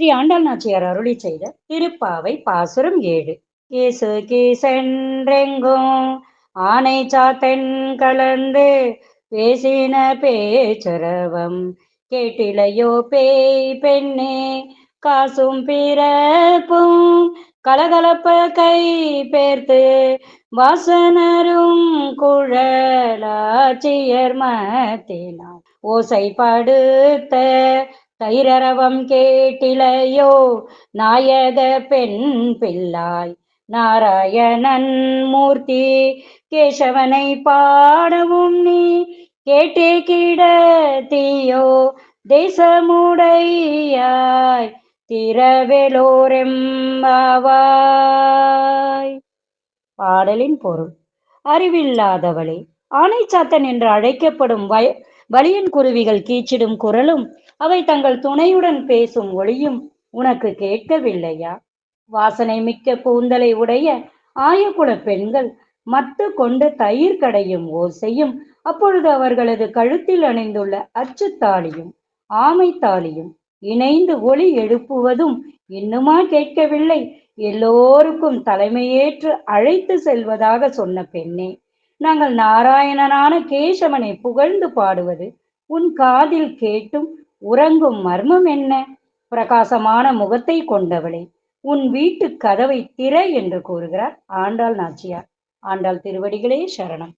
ஸ்ரீ ஆண்டாள் நாச்சியார் அருளி செய்த திருப்பாவை பாசுரம் ஏழு. கேசு கீசென்றெங்கும் ஆனை சாத்தன் கலந்து பேசின பேச்சரவம். கேட்டிலையோ பேய் பெண்ணே காசும் பிறப்பும் கலகலப்ப கை பேர்த்து வாசனரும் குழலாச்சியர் மத்தினார் ஓசைப்படுத்த தைரரவம் கேட்டிலையோ? நாயக பெண் பிள்ளாய் நாராயணன் மூர்த்தி கேசவனை பாடவும் நீ கேட்டே கிடத்தியோ தேசமுடையாய் திரவெலோரெம்பாவாய் பாடலின் பொருள் அறிவில்லாதவளே ஆனைச்சாத்தன் என்று அழைக்கப்படும் வய வலியின் குருவிகள் கீச்சிடும் குரலும் அவை தங்கள் துணையுடன் பேசும் ஒளியும் உனக்கு கேட்கவில்லையா? வாசனை மிக்க கூந்தலை உடைய ஆயக்குல பெண்கள் மட்டு கொண்டு தயிர் கடையும் ஓசையும் அப்பொழுது அவர்களது கழுத்தில் அணிந்துள்ள அச்சுத்தாலியும் ஆமைத்தாலியும் இணைந்து ஒளி எழுப்புவதும் இன்னுமா கேட்கவில்லை? எல்லோருக்கும் தலைமையேற்று அழைத்து செல்வதாக சொன்ன பெண்ணே நாங்கள் நாராயணனான கேசவனை புகழ்ந்து பாடுவது உன் காதில் கேட்டும் உறங்கும் மர்மம் என்ன? பிரகாசமான முகத்தை கொண்டவளே உன் வீட்டு கதவை திற என்று கூறுகிறார் ஆண்டாள் நாச்சியார். ஆண்டாள் திருவடிகளே சரணம்.